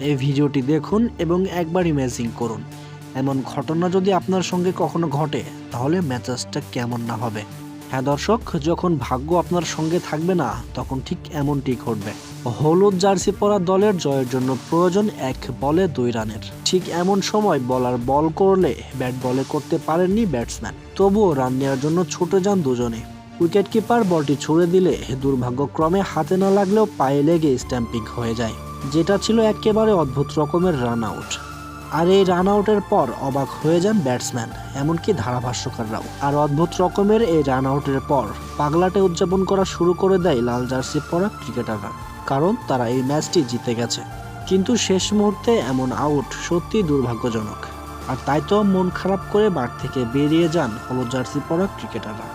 এই ভিডিওটি দেখুন এবং একবার ইমেজিং করুন। এমন ঘটনা যদি আপনার সঙ্গে কখনো ঘটে, তাহলে মেজাজটা কেমন না হবে? হ্যাঁ দর্শক, যখন ভাগ্য আপনার সঙ্গে থাকবে না, তখন ঠিক এমনটি ঘটবে। হলুদ জার্সি পরা দলের জয়ের জন্য প্রয়োজন এক বলে দুই রানের। ঠিক এমন সময় বলার বল করলে ব্যাট বলে করতে পারেননি ব্যাটসম্যান তবুও রান নেওয়ার জন্য ছুটে যান দুজনে। উইকেট কিপার বলটি ছুড়ে দিলে দুর্ভাগ্যক্রমে হাতে না লাগলেও পায়ে লেগে স্ট্যাম্পিং হয়ে যায়। যেটা ছিল একেবারে অদ্ভুত রকমের রান আউট আর এই রান আউটের পর অবাক হয়ে যান ব্যাটসম্যান, এমনকি ধারাভাষ্যকাররাও। আর অদ্ভুত রকমের এই রান আউটের পর পাগলাটে উদযাপন করা শুরু করে দেয় লাল জার্সি পরা ক্রিকেটাররা, কারণ তারা এই ম্যাচটি জিতে গেছে। কিন্তু শেষ মুহূর্তে এমন আউট সত্যি দুর্ভাগ্যজনক। আর তাই তো মন খারাপ করে মাঠ থেকে বেরিয়ে যান হলুদ জার্সি পরা ক্রিকেটাররা।